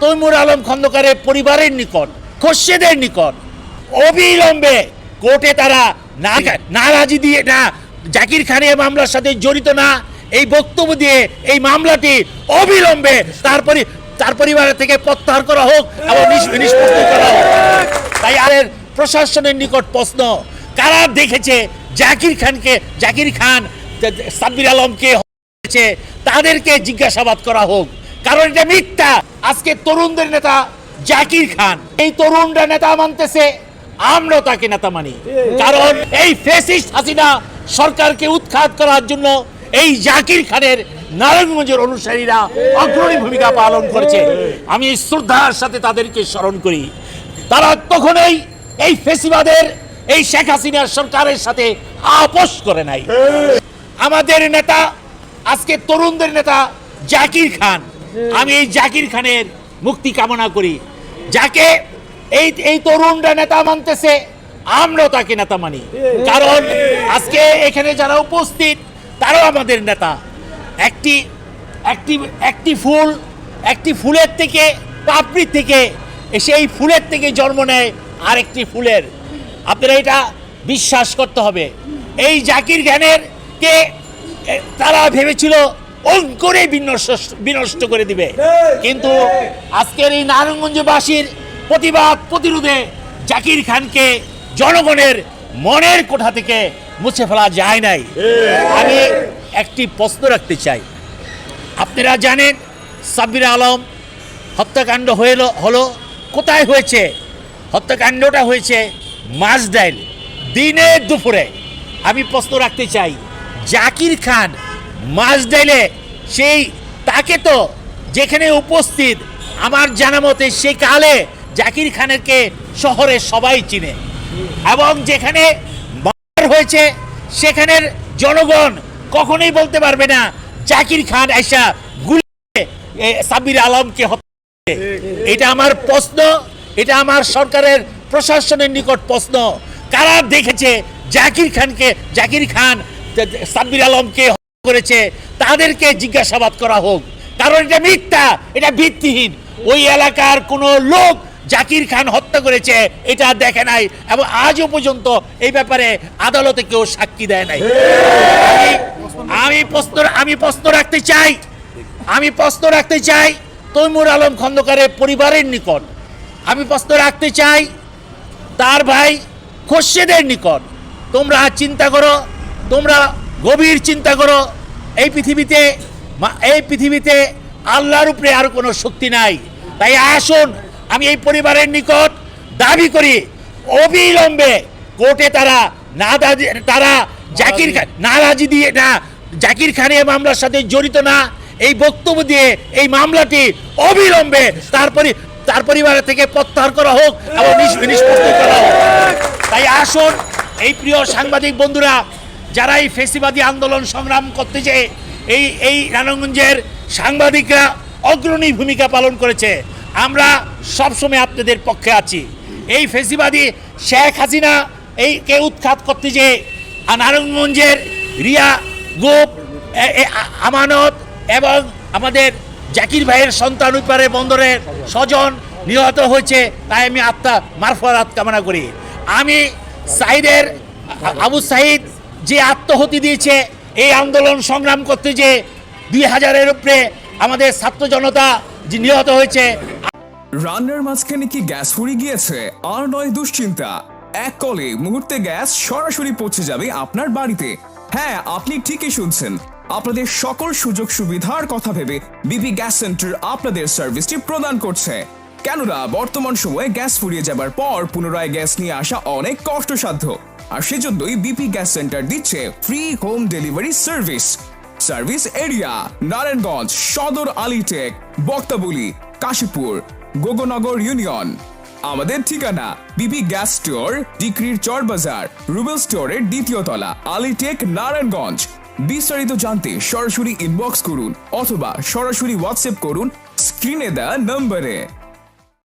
তৈমুর আলম খন্দকারের পরিবারের নিকট খোরশেদের নিকট, অবিলম্বে কোর্টে তারা নারাজি দিয়ে না জাকির খানের মামলার সাথে জড়িত না। এই বক্তব্য দিয়ে এই মামলাটি অবিলম্বে তারপরে তার পরিবারের থেকে প্রত্যাহার করা হোক এবং নিষ- নিষ্পত্তি করা হোক। তাই আর প্রশাসনের নিকট প্রশ্ন, কারা দেখেছে জাকির খানকে, জাকির খান সাব্বির আলমকে তাদেরকে জিজ্ঞাসাবাদ করা হোক। কারণ এটা মিথ্যা। আজকে তরুণদের নেতা জাকির খান। এই তরুণরা নেতা মানতেছে আমরা তাকে নেতা মানি। কারণ এই ফেসিস্ট হাসিনা সরকারকে উৎখাত করার জন্য এই জাকির খানের নারায়ণগঞ্জের অনুসারীরা অগ্রণী ভূমিকা পালন করেছে। আমি শ্রদ্ধার সাথে তাদেরকে স্মরণ করি। তারা তখনই এই ফেসিবাদের এই শেখ হাসিনার সরকারের সাথে আপোষ করে নাই। আমাদের নেতা, আজকে তরুণদের নেতা জাকির খান। আমি এই জাকির খানের মুক্তি কামনা করি। যাকে এই এই তরুণরা নেতা মানতেছে, আমরাও তাকে নেতা মানি। কারণ আজকে এখানে যারা উপস্থিত, তারাও আমাদের নেতা। একটি একটি একটি ফুল, একটি ফুলের থেকে পাপড়ি থেকে সেই ফুলের থেকে জন্ম নেয় আরেকটি ফুলের। আপনারা এটা বিশ্বাস করতে হবে। এই জাকির জ্ঞানের কে তারা ভেবেছিল অঙ্করে বিনষ্ট বিনষ্ট করে দিবে। কিন্তু আজকের এই নারায়ণগঞ্জবাসীর প্রতিবাদ প্রতিরোধে জাকির খানকে জনগণের মনের কোঠা থেকে মুছে ফেলা যায় নাই। আমি একটি প্রশ্ন রাখতে চাই। আপনারা জানেন সাব্বির আলম হত্যাকাণ্ড হইল হলো কোথায় হয়েছে? হত্যাকাণ্ডটা হয়েছে মাঝডাইল দিনের দুপুরে। আমি প্রশ্ন রাখতে চাই জাকির খান মাঝডাইলে সেই তাকে তো যেখানে উপস্থিত আমার জানা মতে সে কালে জাকির খানেরকে শহরে সবাই চিনে। এবং যেখানে হয়েছে সেখানের জনগণ কখনোই বলতে পারবে না জাকির খান আইসা গুলি এ, সাব্বির আলমকে হত্যা এটা আমার প্রশ্ন এটা আমার সরকারের প্রশাসনের নিকট প্রশ্ন। কারা দেখেছে জাকির খানকে জাকির খান সাব্বির আলমকে করেছে, তাদেরকে জিজ্ঞাসাবাদ করা হোক। কারণ এটা মিথ্যা, এটা ভিত্তিহীন। ওই এলাকার কোনো লোক জাকির খান হত্যা করেছে, এটা দেখে নাই এবং আজও পর্যন্ত এই ব্যাপারে আদালতে কেউ সাক্ষী দেয় নাই। আমি- প্রশ্ন, আমি প্রশ্ন রাখতে চাই, আমি প্রশ্ন রাখতে চাই, তৈমুর আলম খন্দকারের পরিবারের নিকট। আমি প্রশ্ন রাখতে চাই, তার ভাই খোরশেদের নিকট। তোমরা চিন্তা করো, তোমরা গভীর চিন্তা করো এই পৃথিবীতে এই পৃথিবীতে আল্লাহর উপরে আর কোনো শক্তি নাই। তাই আসুন, আমি এই পরিবারের নিকট দাবি করি, অবিলম্বে কোর্টে তারা না তারা জাকির খান নারাজি দিয়ে না, জাকির খানের মামলার সাথে জড়িত না। এই বক্তব্য দিয়ে এই মামলাটি অবিলম্বে তারপরে তার পরিবারের থেকে প্রত্যাহার করা হোক এবং নিষ্পত্তি করা হোক। তাই আসুন, এই প্রিয় সাংবাদিক বন্ধুরা যারা এই ফেসিবাদী আন্দোলন সংগ্রাম করতে যে এই এই রানাগঞ্জের সাংবাদিকরা অগ্রণী ভূমিকা পালন করেছে, আমরা সবসময় আপনাদের পক্ষে আছি। এই ফেসিবাদী শেখ হাসিনা এই কে উৎখাত করতে যে নারায়ণগঞ্জের রিয়া গোপ আমানত এবং আমাদের জাকির ভাইয়ের সন্তান উপারে বন্দরের স্বজন নিহত হয়েছে, তাই আমি আত্মা মারফরাত কামনা করি। আমি সাইদের আবু সাইদ যে আত্মহতি দিয়েছে, এই আন্দোলন সংগ্রাম করতে যে দুই হাজারের উপরে আমাদের ছাত্র জনতা যে নিহত হয়েছে, রান্নার মাঝখানে কি গ্যাস ফুরিয়ে গিয়েছে? আর নয় দুশ্চিন্তা। এক কলে মুহূর্তে গ্যাস সরাসরি পৌঁছে যাবে আপনার বাড়িতে। হ্যাঁ আপনি ঠিকই শুনছেন। আপনাদের সকল সুযোগ সুবিধার কথা ভেবে বিপি গ্যাস সেন্টার আপনাদের সার্ভিসটি প্রদান করছে। কেননা, বর্তমান সময়ে গ্যাস ফুরিয়ে যাবার পর পুনরায় গ্যাস নিয়ে আসা অনেক কষ্টসাধ্য। আর সেজন্যই বিপি গ্যাস সেন্টার দিচ্ছে free home delivery service service area Narayanganj, Sadar আলিটেক, Baktaboli, Kashipur, Gognagar union. আমাদের ঠিকানা বিপি গ্যাস স্টোর ডিক্রির চর বাজার, রুবেল স্টোরের দ্বিতীয় তলা, আলিটেক, নারায়ণগঞ্জ। বিস্তারিত জানতে সরাসরি ইনবক্স করুন অথবা সরাসরি হোয়াটসঅ্যাপ করুন স্ক্রিনে দেওয়া নম্বরে